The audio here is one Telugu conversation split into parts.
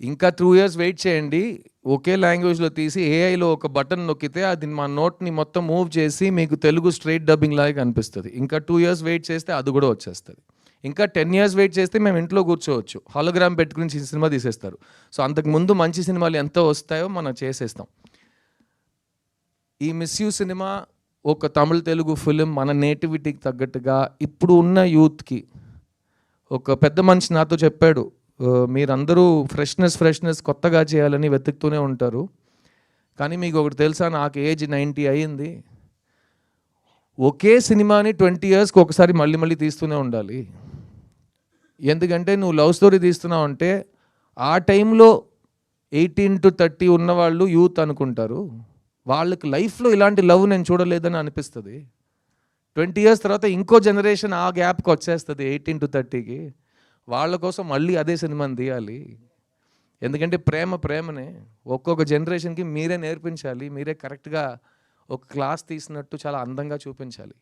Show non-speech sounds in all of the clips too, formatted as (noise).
ఇంకా టూ ఇయర్స్ వెయిట్ చేయండి. ఒకే లాంగ్వేజ్లో తీసి ఏఐలో ఒక బటన్ నొక్కితే అది మా నోట్ని మొత్తం మూవ్ చేసి మీకు తెలుగు స్ట్రైట్ డబ్బింగ్ లాగా కనిపిస్తుంది. ఇంకా టూ ఇయర్స్ వెయిట్ చేస్తే అది కూడా వచ్చేస్తుంది. ఇంకా టెన్ ఇయర్స్ వెయిట్ చేస్తే మేము ఇంట్లో కూర్చోవచ్చు. హాలోగ్రామ్ పెట్టుకుని సినిమా తీసేస్తారు. సో అంతకు ముందు మంచి సినిమాలు ఎంత వస్తాయో మనం చేసేస్తాం. ఈ మిస్యూ సినిమా ఒక తమిళ తెలుగు ఫిలిం మన నేటివిటీకి తగ్గట్టుగా ఇప్పుడు ఉన్న యూత్కి ఒక పెద్ద మనిషి నాతో చెప్పాడు. మీరందరూ ఫ్రెష్నెస్ ఫ్రెష్నెస్ కొత్తగా చేయాలని వెతుకుతూనే ఉంటారు. కానీ మీకు ఒకటి తెలుసా నాకు ఏజ్ నైంటీ అయ్యింది ఒకే సినిమాని ట్వంటీ ఇయర్స్కి ఒకసారి మళ్ళీ మళ్ళీ తీస్తూనే ఉండాలి. ఎందుకంటే నువ్వు లవ్ స్టోరీ తీస్తున్నావు అంటే ఆ టైంలో ఎయిటీన్ టు థర్టీ ఉన్నవాళ్ళు యూత్ అనుకుంటారు. వాళ్ళకి లైఫ్లో ఇలాంటి లవ్ నేను చూడలేదని అనిపిస్తుంది. ట్వంటీ ఇయర్స్ తర్వాత ఇంకో జనరేషన్ ఆ గ్యాప్కి వచ్చేస్తుంది ఎయిటీన్ టు థర్టీకి వాళ్ళ కోసం మళ్ళీ అదే సినిమాని తీయాలి. ఎందుకంటే ప్రేమ ప్రేమనే. ఒక్కొక్క జనరేషన్కి మీరే నేర్పించాలి మీరే కరెక్ట్గా ఒక క్లాస్ తీసినట్టు చాలా అందంగా చూపించాలి.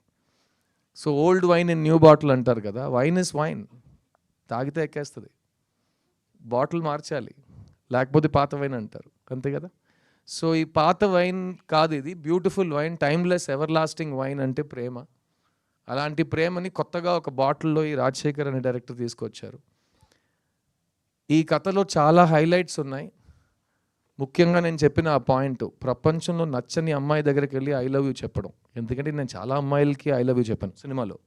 So old wine in new bottle అంటారు కదా వైన్ ఇస్ వైన్. తాగితే ఎక్కేస్తుంది. బాటిల్ మార్చాలి లేకపోతే పాత వైన్ అంటారు అంతే కదా? సో ఈ పాత వైన్ కాదు ఇది beautiful wine timeless everlasting wine అంటే ప్రేమ. అలాంటి ప్రేమని కొత్తగా ఒక బాటిల్లో ఈ రాజశేఖర్ అనే డైరెక్టర్ తీసుకొచ్చారు. ఈ కథలో చాలా హైలైట్స్ ఉన్నాయి. ముఖ్యంగా నేను చెప్పిన ఆ పాయింట్ ప్రపంచంలో నచ్చని అమ్మాయి దగ్గరికి వెళ్ళి ఐ లవ్ యూ చెప్పడం. ఎందుకంటే నేను చాలా అమ్మాయిలకి ఐ లవ్ యూ చెప్పాను సినిమాలో.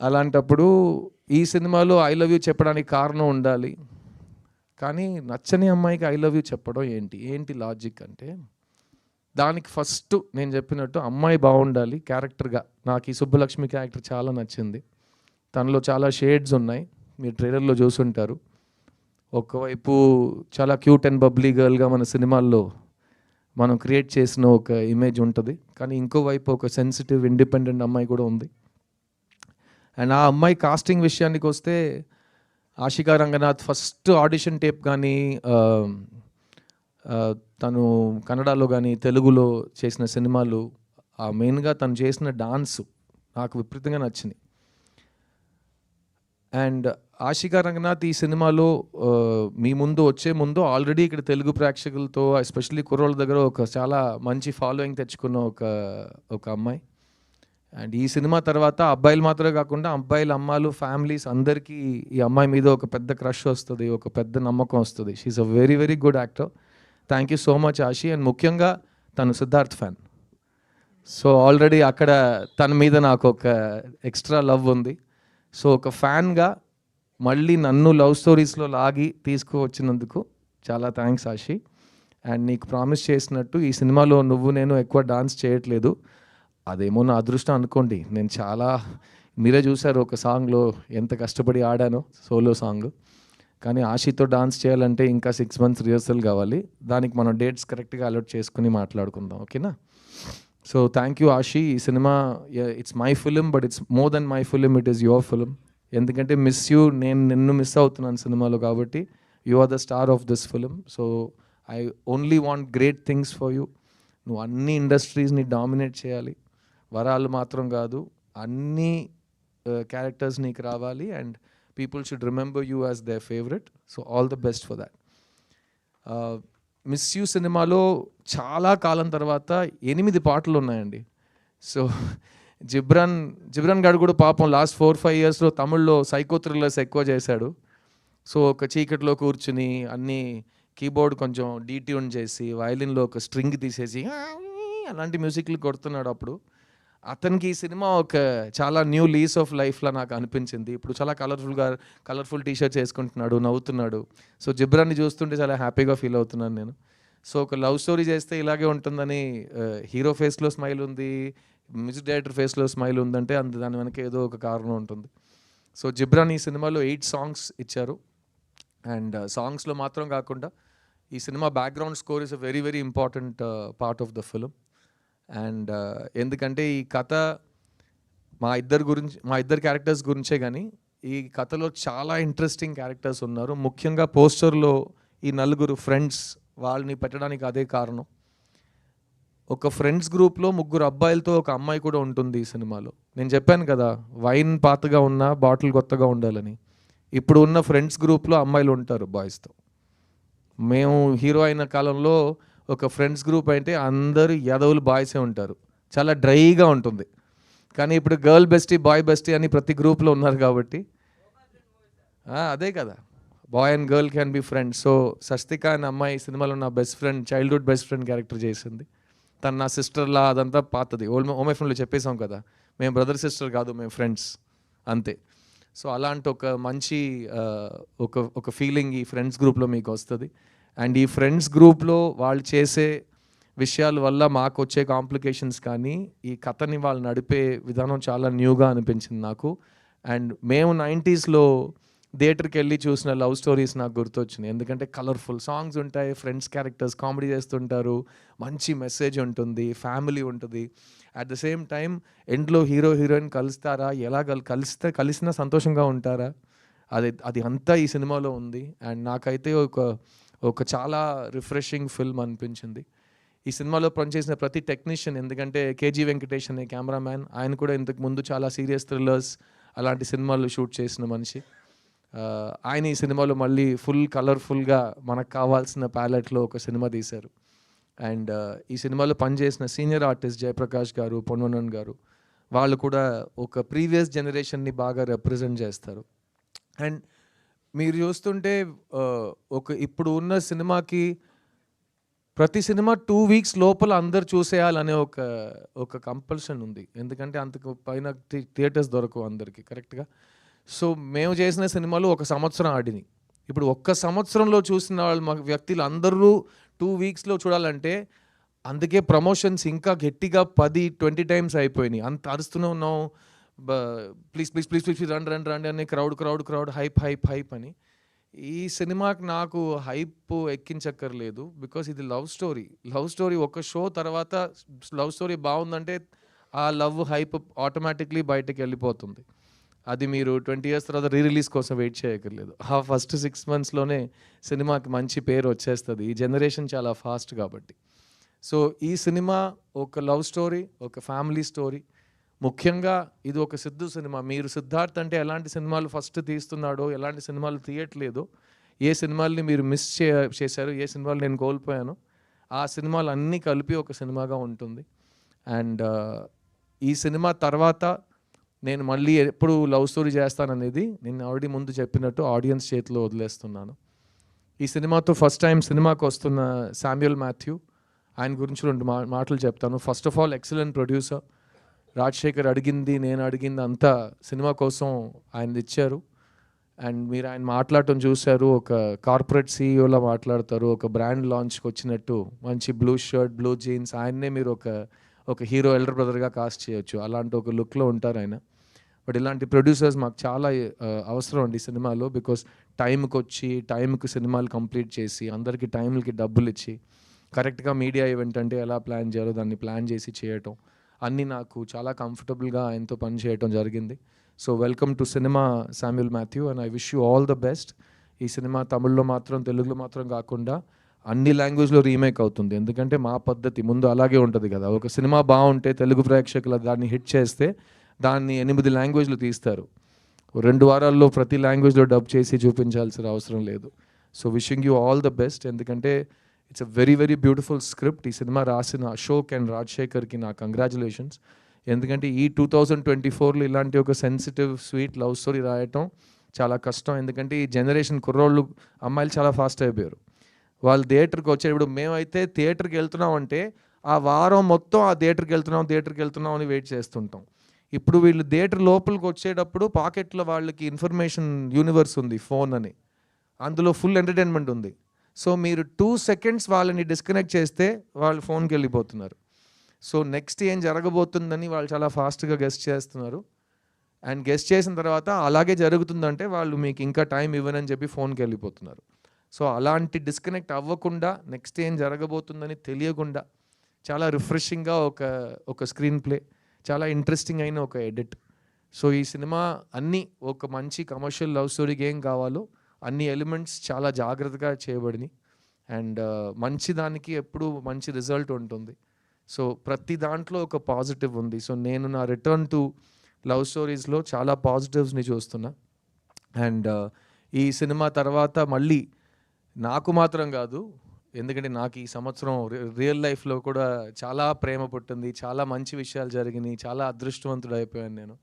అలాంటప్పుడు ఈ సినిమాలో ఐ లవ్ యూ చెప్పడానికి కారణం ఉండాలి. కానీ నచ్చని అమ్మాయికి ఐ లవ్ యూ చెప్పడం ఏంటి? ఏంటి లాజిక్ అంటే దానికి ఫస్ట్ నేను చెప్పినట్టు అమ్మాయి బాగుండాలి క్యారెక్టర్గా నాకు ఈ సుబ్బలక్ష్మి క్యారెక్టర్ చాలా నచ్చింది. తనలో చాలా షేడ్స్ ఉన్నాయి. మీరు ట్రైలర్లో చూసుంటారు. ఒకవైపు చాలా క్యూట్ అండ్ బబ్లీ గర్ల్గా మన సినిమాల్లో మనం క్రియేట్ చేసిన ఒక ఇమేజ్ ఉంటుంది. కానీ ఇంకోవైపు ఒక సెన్సిటివ్ ఇండిపెండెంట్ అమ్మాయి కూడా ఉంది. అండ్ ఆ అమ్మాయి కాస్టింగ్ విషయానికి వస్తే Ashika Ranganath first audition tape కానీ తను కన్నడలో కానీ తెలుగులో చేసిన సినిమాలు ఆ మెయిన్గా తను చేసిన డాన్స్ నాకు విపరీతంగా నచ్చింది అండ్ ఆశికా రంగనాథ్ ఈ సినిమాలో మీ ముందు వచ్చే ముందు ఆల్రెడీ ఇక్కడ తెలుగు ప్రేక్షకులతో ఎస్పెషల్లీ కుర్రోళ్ళ దగ్గర ఒక చాలా మంచి ఫాలోయింగ్ తెచ్చుకున్న ఒక ఒక అమ్మాయి. అండ్ ఈ సినిమా తర్వాత అబ్బాయిలు మాత్రమే కాకుండా అబ్బాయిలు అమ్మాలు ఫ్యామిలీస్ అందరికీ ఈ అమ్మాయి మీద ఒక పెద్ద క్రష్ వస్తుంది ఒక పెద్ద నమ్మకం వస్తుంది. She's a very very good actor thank you so much Ashi and ముఖ్యంగా తను సిద్ధార్థ్ ఫ్యాన్ సో ఆల్రెడీ అక్కడ తన మీద నాకు ఒక ఎక్స్ట్రా లవ్ ఉంది. సో ఒక ఫ్యాన్గా మళ్ళీ నన్ను లవ్ స్టోరీస్లో లాగి తీసుకువచ్చినందుకు చాలా థ్యాంక్స్ ఆషి అండ్ నీకు ప్రామిస్ చేసినట్టు ఈ సినిమాలో నువ్వు నేను ఎక్కువ డాన్స్ చేయట్లేదు. అదేమో నా అదృష్టం అనుకోండి. నేను చాలా మీరే చూసారు ఒక సాంగ్లో ఎంత కష్టపడి ఆడానో సోలో సాంగ్ కానీ ఆశితో డాన్స్ చేయాలంటే ఇంకా సిక్స్ మంత్స్ రిహర్సల్ కావాలి. దానికి మనం డేట్స్ కరెక్ట్గా అలర్ట్ చేసుకుని మాట్లాడుకుందాం ఓకేనా? సో థ్యాంక్ యూ ఆషి ఈ cinema it's my film but it's more than my film it is your film ఎందుకంటే మిస్ యూ నేను నిన్ను మిస్ అవుతున్నాను సినిమాలో కాబట్టి you are the star of this film so I only want great things for you నువ్వు అన్ని ఇండస్ట్రీస్ని డామినేట్ చేయాలి. వరాలు మాత్రం కాదు అన్ని uh, క్యారెక్టర్స్ నీకు రావాలి. And people should remember you as the favourite so all the best for that miss you సినిమాలో చాలా కాలం తర్వాత ఎనిమిది పాటలు ఉన్నాయండి. సో (laughs) జిబ్రాన్ జిబ్రాన్ గారు కూడా పాపం లాస్ట్ ఫోర్ ఫైవ్ ఇయర్స్లో తమిళ్ళో సైకో థ్రిల్లర్స్ ఎక్కువ చేశాడు. సో ఒక చీకట్లో కూర్చుని అన్నీ కీబోర్డ్ కొంచెం డీట్యూన్ చేసి వయలిన్లో ఒక స్ట్రింగ్ తీసేసి అలాంటి మ్యూజిక్లు కొడుతున్నాడు అప్పుడు. అతనికి ఈ సినిమా ఒక చాలా న్యూ లీస్ ఆఫ్ లైఫ్లా నాకు అనిపించింది. ఇప్పుడు చాలా కలర్ఫుల్గా కలర్ఫుల్ టీషర్ట్ వేసుకుంటున్నాడు నవ్వుతున్నాడు. సో జిబ్రాన్ని చూస్తుంటే చాలా హ్యాపీగా ఫీల్ అవుతున్నాను నేను. సో ఒక లవ్ స్టోరీ చేస్తే ఇలాగే ఉంటుందని హీరో ఫేస్లో స్మైల్ ఉంది మ్యూజిక్ డైరెక్టర్ ఫేస్లో స్మైల్ ఉందంటే అంత దాని వెనక ఏదో ఒక కారణం ఉంటుంది. సో జిబ్రాన్ ఈ సినిమాలో ఎయిట్ సాంగ్స్ ఇచ్చారు. అండ్ సాంగ్స్లో మాత్రం కాకుండా ఈ cinema background score is a very very important part of the film and ఎందుకంటే ఈ కథ మా ఇద్దరు గురించి మా ఇద్దరు క్యారెక్టర్స్ గురించే కానీ ఈ కథలో చాలా ఇంట్రెస్టింగ్ క్యారెక్టర్స్ ఉన్నారు. ముఖ్యంగా పోస్టర్లో ఈ నలుగురు ఫ్రెండ్స్ వాళ్ళని పెట్టడానికి అదే కారణం. ఒక ఫ్రెండ్స్ గ్రూప్లో ముగ్గురు అబ్బాయిలతో ఒక అమ్మాయి కూడా ఉంటుంది ఈ సినిమాలో. నేను చెప్పాను కదా వైన్ పాతగా ఉన్నా బాటిల్ కొత్తగా ఉండాలని. ఇప్పుడు ఉన్న ఫ్రెండ్స్ గ్రూప్లో అమ్మాయిలు ఉంటారు బాయ్స్తో మేము హీరో అయిన కాలంలో ఒక ఫ్రెండ్స్ గ్రూప్ అంటే అందరూ యదవులు బాయ్సే ఉంటారు. చాలా డ్రైగా ఉంటుంది. కానీ ఇప్పుడు గర్ల్ బెస్టీ బాయ్ బెస్టీ అని ప్రతి గ్రూప్లో ఉన్నారు కాబట్టి. అదే కదా. Boy and girl can be friends. So Sasthika అనే అమ్మాయి సినిమాలో నా best friend childhood best friend character చేసింది. తను నా సిస్టర్లా అదంతా పాతది. ఓల్మే ఓమే ఫ్రెండ్లో చెప్పేసాం కదా. మేము బ్రదర్ సిస్టర్ కాదు మేము ఫ్రెండ్స్. అంతే. సో అలాంటి ఒక మంచి ఒక ఒక ఫీలింగ్ ఈ ఫ్రెండ్స్ గ్రూప్లో మీకు వస్తుంది. అండ్ ఈ ఫ్రెండ్స్ గ్రూప్లో వాళ్ళు చేసే విషయాల వల్ల మాకు వచ్చే కాంప్లికేషన్స్ కానీ ఈ కథని వాళ్ళు నడిపే విధానం చాలా న్యూగా అనిపించింది నాకు. అండ్ మేము నైంటీస్లో థియేటర్కి వెళ్ళి చూసిన లవ్ స్టోరీస్ నాకు గుర్తొచ్చినాయి. ఎందుకంటే కలర్ఫుల్ సాంగ్స్ ఉంటాయి ఫ్రెండ్స్ క్యారెక్టర్స్ కామెడీ చేస్తుంటారు మంచి మెసేజ్ ఉంటుంది ఫ్యామిలీ ఉంటుంది. అట్ ద సేమ్ టైం ఎండ్లో హీరో హీరోయిన్ కలుస్తారా ఎలా కలిస్తే కలిసినా సంతోషంగా ఉంటారా? అది అది అంతా ఈ సినిమాలో ఉంది. అండ్ నాకైతే ఒక ఒక చాలా రిఫ్రెషింగ్ ఫిల్మ్ అనిపించింది. ఈ సినిమాలో పనిచేసిన ప్రతి టెక్నీషియన్ ఎందుకంటే కేజీ వెంకటేష్ అనే కెమెరామ్యాన్ ఆయన కూడా ఇంతకు ముందు చాలా సీరియస్ థ్రిల్లర్స్ అలాంటి సినిమాలు షూట్ చేసిన మనిషి. ఆయన ఈ సినిమాలో మళ్ళీ ఫుల్ కలర్ఫుల్గా మనకు కావాల్సిన ప్యాలెట్లో ఒక సినిమా తీశారు. అండ్ ఈ సినిమాలో పనిచేసిన సీనియర్ ఆర్టిస్ట్ జయప్రకాష్ గారు పొన్వనన్ గారు వాళ్ళు కూడా ఒక ప్రీవియస్ జనరేషన్ని బాగా రిప్రజెంట్ చేస్తారు. అండ్ మీరు చూస్తుంటే ఒక ఇప్పుడు ఉన్న సినిమాకి ప్రతి సినిమా టూ వీక్స్ లోపల అందరు చూసేయాలనే ఒక ఒక కంపల్షన్ ఉంది. ఎందుకంటే అంతకు పైన థియేటర్స్ దొరకవు అందరికి కరెక్ట్గా? సో మేము చేసిన సినిమాలు ఒక సంవత్సరం ఆడినాయి. ఇప్పుడు ఒక్క సంవత్సరంలో చూసిన వాళ్ళు మా వ్యక్తులు అందరూ టూ వీక్స్లో చూడాలంటే అందుకే ప్రమోషన్స్ ఇంకా గట్టిగా పది ట్వంటీ టైమ్స్ అయిపోయినాయి. అంత అరుస్తూనే ఉన్నాం. ప్లీజ్ ప్లీజ్ ప్లీజ్ ప్లీజ్ రండి రండి రండి అని crowd crowd crowd hype hype hype అని. ఈ సినిమాకి నాకు హైప్ ఎక్కించక్కర్లేదు బికాస్ ఇది లవ్ స్టోరీ లవ్ స్టోరీ ఒక షో తర్వాత లవ్ స్టోరీ బాగుందంటే ఆ లవ్ హైప్ ఆటోమేటిక్లీ బయటకు వెళ్ళిపోతుంది. అది మీరు ట్వంటీ ఇయర్స్ తర్వాత రీ రిలీజ్ కోసం వెయిట్ చేయక్కర్లేదు. ఆ ఫస్ట్ సిక్స్ మంత్స్లోనే సినిమాకి మంచి పేరు వచ్చేస్తుంది. ఈ జనరేషన్ చాలా ఫాస్ట్ కాబట్టి. సో ఈ సినిమా ఒక లవ్ స్టోరీ ఒక ఫ్యామిలీ స్టోరీ ముఖ్యంగా ఇది ఒక సిద్ధు సినిమా. మీరు సిద్ధార్థ్ అంటే ఎలాంటి సినిమాలు ఫస్ట్ తీస్తున్నాడో ఎలాంటి సినిమాలు తీయట్లేదో ఏ సినిమాల్ని మీరు మిస్ చే చేశారు ఏ సినిమాలు నేను కోల్పోయాను ఆ సినిమాలు అన్నీ కలిపి ఒక సినిమాగా ఉంటుంది. అండ్ ఈ సినిమా తర్వాత నేను మళ్ళీ ఎప్పుడు లవ్ స్టోరీ చేస్తాననేది నేను ఆల్రెడీ ముందు చెప్పినట్టు ఆడియన్స్ చేతిలో వదిలేస్తున్నాను. ఈ సినిమాతో ఫస్ట్ టైం సినిమాకు వస్తున్న శామ్యుల్ మాథ్యూ ఆయన గురించి రెండు మా మాటలు చెప్తాను. First of all excellent producer Rajasekhar అడిగింది నేను అడిగింది అంతా సినిమా కోసం ఆయన ఇచ్చారు అండ్ మీరు ఆయన మాట్లాడటం చూశారు ఒక కార్పొరేట్ సీఈఓలా మాట్లాడతారు ఒక బ్రాండ్ లాంచ్కి వచ్చినట్టు మంచి బ్లూ షర్ట్ బ్లూ జీన్స్ ఆయన్నే మీరు ఒక ఒక హీరో ఎల్డర్ బ్రదర్గా కాస్ట్ చేయొచ్చు. అలాంటి ఒక లుక్లో ఉంటారు ఆయన. బట్ ఇలాంటి ప్రొడ్యూసర్స్ మాకు చాలా అవసరం అండి సినిమాలో బికాస్ టైంకి వచ్చి టైంకి సినిమాలు కంప్లీట్ చేసి అందరికీ టైంలకి డబ్బులు ఇచ్చి కరెక్ట్గా మీడియా ఈవెంట్ అంటే ఎలా ప్లాన్ చేయాలో దాన్ని ప్లాన్ చేసి చేయటం. అన్నీ నాకు చాలా కంఫర్టబుల్గా ఆయనతో పని చేయటం జరిగింది. So welcome to cinema Samuel Mathew and I wish you all the best ఈ సినిమా తమిళ్ళో మాత్రం తెలుగులో మాత్రం కాకుండా అన్ని లాంగ్వేజ్లో రీమేక్ అవుతుంది. ఎందుకంటే మా పద్ధతి ముందు అలాగే ఉంటుంది కదా. ఒక సినిమా బాగుంటే తెలుగు ప్రేక్షకులు దాన్ని హిట్ చేస్తే దాన్ని ఎనిమిది లాంగ్వేజ్లు తీస్తారు. రెండు వారాల్లో ప్రతి లాంగ్వేజ్లో డబ్ చేసి చూపించాల్సిన అవసరం లేదు. So wishing you all the best ఎందుకంటే it's a very very beautiful script ఈ సినిమా రాసిన అశోక్ అండ్ రాజశేఖర్కి నా కంగ్రాచులేషన్స్ ఎందుకంటే ఈ టూ థౌజండ్ ట్వంటీ ఫోర్లో ఇలాంటి ఒక సెన్సిటివ్ స్వీట్ లవ్ స్టోరీ రాయటం చాలా కష్టం. ఎందుకంటే ఈ జనరేషన్ కుర్రోళ్ళు అమ్మాయిలు చాలా ఫాస్ట్ అయిపోయారు. వాళ్ళు థియేటర్కి వచ్చేటప్పుడు మేమైతే థియేటర్కి వెళ్తున్నాం అంటే ఆ వారం మొత్తం ఆ థియేటర్కి వెళ్తున్నాం థియేటర్కి వెళ్తున్నాం అని వెయిట్ చేస్తుంటాం. ఇప్పుడు వీళ్ళు థియేటర్ లోపలికి వచ్చేటప్పుడు పాకెట్లో వాళ్ళకి ఇన్ఫర్మేషన్ యూనివర్స్ ఉంది ఫోన్ అని. అందులో ఫుల్ ఎంటర్టైన్మెంట్ ఉంది. సో మీరు టూ సెకండ్స్ వాళ్ళని డిస్కనెక్ట్ చేస్తే వాళ్ళు ఫోన్కి వెళ్ళిపోతున్నారు. సో నెక్స్ట్ ఏం జరగబోతుందని వాళ్ళు చాలా ఫాస్ట్గా గెస్ట్ చేస్తున్నారు. అండ్ గెస్ట్ చేసిన తర్వాత అలాగే జరుగుతుందంటే వాళ్ళు మీకు ఇంకా టైం ఇవ్వనని చెప్పి ఫోన్కి వెళ్ళిపోతున్నారు. సో అలాంటి డిస్కనెక్ట్ అవ్వకుండా నెక్స్ట్ ఏం జరగబోతుందని తెలియకుండా చాలా రిఫ్రెషింగ్గా ఒక ఒక స్క్రీన్ ప్లే చాలా ఇంట్రెస్టింగ్ అయిన ఒక ఎడిట్ సో ఈ సినిమా అన్నీ ఒక మంచి కమర్షియల్ లవ్ స్టోరీకి ఏం కావాలో అన్ని ఎలిమెంట్స్ చాలా జాగ్రత్తగా చేయబడినాయి. అండ్ uh, మంచి దానికి ఎప్పుడు మంచి రిజల్ట్ ఉంటుంది. సో ప్రతి దాంట్లో ఒక పాజిటివ్ ఉంది. సో నేను నా రిటర్న్ టు లవ్ స్టోరీస్లో చాలా పాజిటివ్స్ని చూస్తున్నా. అండ్ uh, ఈ సినిమా తర్వాత మళ్ళీ నాకు మాత్రం కాదు ఎందుకంటే నాకు ఈ సంవత్సరం రియల్ లైఫ్లో కూడా చాలా ప్రేమ పుట్టింది. చాలా మంచి విషయాలు జరిగినాయి. చాలా అదృష్టవంతుడు అయిపోయాను నేను.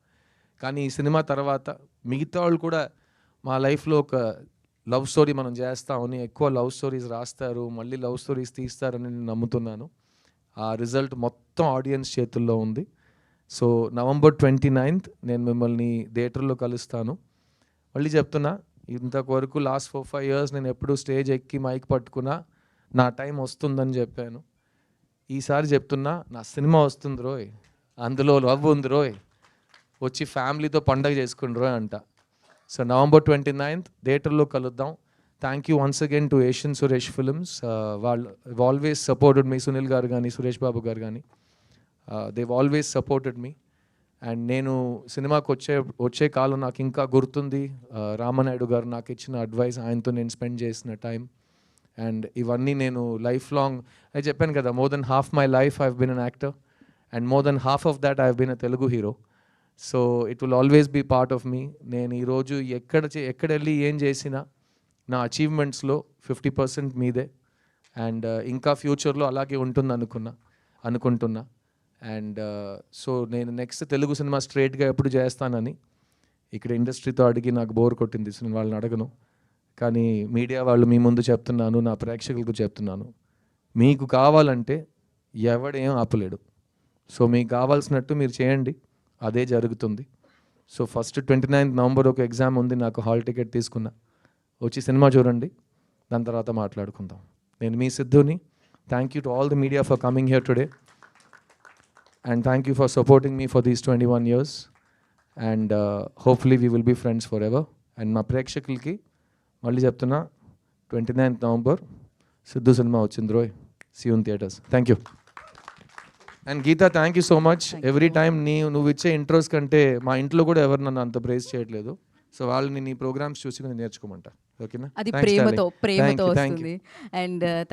కానీ ఈ సినిమా తర్వాత మిగతా వాళ్ళు కూడా మా లైఫ్లో ఒక లవ్ స్టోరీ మనం చేస్తామని ఎక్కువ లవ్ స్టోరీస్ రాస్తారు మళ్ళీ లవ్ స్టోరీస్ తీస్తారని నేను నమ్ముతున్నాను. ఆ రిజల్ట్ మొత్తం ఆడియన్స్ చేతుల్లో ఉంది. సో నవంబర్ ట్వంటీ నైన్త్ నేను మిమ్మల్ని థియేటర్లో కలుస్తాను. మళ్ళీ చెప్తున్నా ఇంతవరకు లాస్ట్ ఫోర్ ఫైవ్ ఇయర్స్ నేను ఎప్పుడు స్టేజ్ ఎక్కి మైక్ పట్టుకున్నా నా టైం వస్తుందని చెప్పాను. ఈసారి చెప్తున్నా నా సినిమా వస్తుంది రోయ్. అందులో లవ్ ఉంది రోయ్. వచ్చి ఫ్యామిలీతో పండగ చేసుకుని రోయ్ అంట. సో నవంబర్ ట్వంటీ నైన్త్ థియేటర్లో కలుద్దాం thank you once again to Asian Suresh Films వాళ్ళు always supported me Sunil garu కానీ సురేష్ బాబు గారు కానీ Dev always supported me and నేను సినిమాకి వచ్చే వచ్చే కాలం నాకు ఇంకా గుర్తుంది. Uh, రామనాయుడు గారు నాకు ఇచ్చిన అడ్వైస్ ఆయనతో నేను స్పెండ్ చేసిన టైం అండ్ ఇవన్నీ నేను లైఫ్ లాంగ్ అది చెప్పాను కదా more than half my life I been an actor and more than half of that I been a Telugu hero so it will always be part of me నేను ఈరోజు ఎక్కడ చే- ఎక్కడ వెళ్ళి ఏం చేసినా నా అచీవ్మెంట్స్లో ఫిఫ్టీ పర్సెంట్ మీదే. అండ్ uh, ఇంకా ఫ్యూచర్లో అలాగే ఉంటుంది అనుకున్నా అనుకుంటున్నా. అండ్ సో uh, నేను నెక్స్ట్ తెలుగు సినిమా స్ట్రేట్గా ఎప్పుడు చేస్తానని ఇక్కడ ఇండస్ట్రీతో అడిగి నాకు బోర్ కొట్టింది సినిమా వాళ్ళని అడగను. కానీ మీడియా వాళ్ళు మీ ముందు చెప్తున్నాను నా ప్రేక్షకులకు చెప్తున్నాను. మీకు కావాలంటే ఎవడేం ఆపలేడు. సో మీకు కావాల్సినట్టు మీరు చేయండి. అదే జరుగుతుంది. So first twenty ninth November ఒక ఎగ్జామ్ ఉంది నాకు హాల్ టికెట్ తీసుకున్నా. వచ్చి సినిమా చూడండి దాని తర్వాత మాట్లాడుకుందాం. నేను మీ సిద్ధుని. Thank you to all the media for coming here today and thank you for supporting me for these twenty one years and hopefully we will be friends forever and మా ప్రేక్షకులకి మళ్ళీ చెప్తున్నా twenty ninth November Siddhu cinema వచ్చింది రోయ్ see you in theatres. Thank you and Geetha thank you so much every time నీ నువ్వు ఇచ్చే ఇంట్రోస్ కంటే మా ఇంట్లో కూడా ఎవరు నన్ను అంత ప్రేస్ చేయట్లేదు. సో వాళ్ళని నీ ప్రోగ్రామ్స్ చూసి నేను నేర్చుకోమంటా. ఓకేనా అది. ప్రేమతో ప్రేమతో. వస్తుంది. అండ్